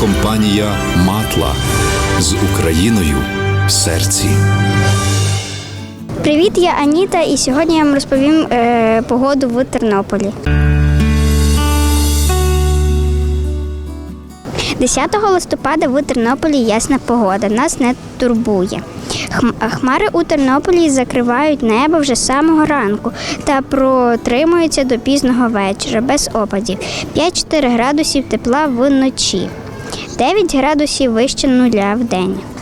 компанія Матла з Україною в серці. Привіт, я Аніта, і сьогодні я вам розповім е, погоду в Тернополі. 10 листопада в Тернополі ясна погода, нас не турбує. Хм- Хмари у Тернополі закривають небо вже з самого ранку та протримуються до пізного вечора без опадів. 5-4 градусів тепла вночі, 9 градусів вище нуля в день. –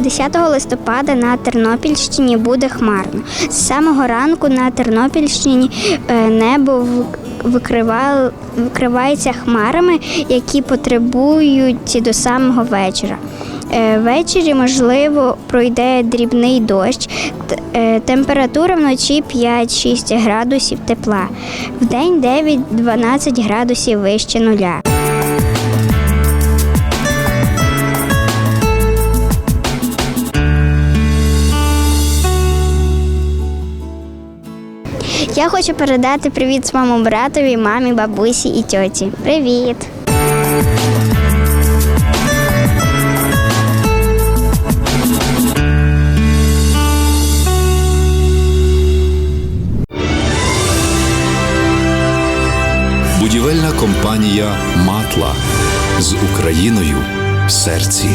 10 листопада на Тернопільщині буде хмарно. З самого ранку на Тернопільщині е, небо викривається хмарами, які потребують до самого вечора. Е, Ввечері, можливо, пройде дрібний дощ. Е, Температура вночі 5-6 градусів тепла, вдень 9-12 градусів вище нуля. Я хочу передати привіт своєму братові, мамі, бабусі і тьоті. Привіт! Будівельна компанія Матла з Україною в серці.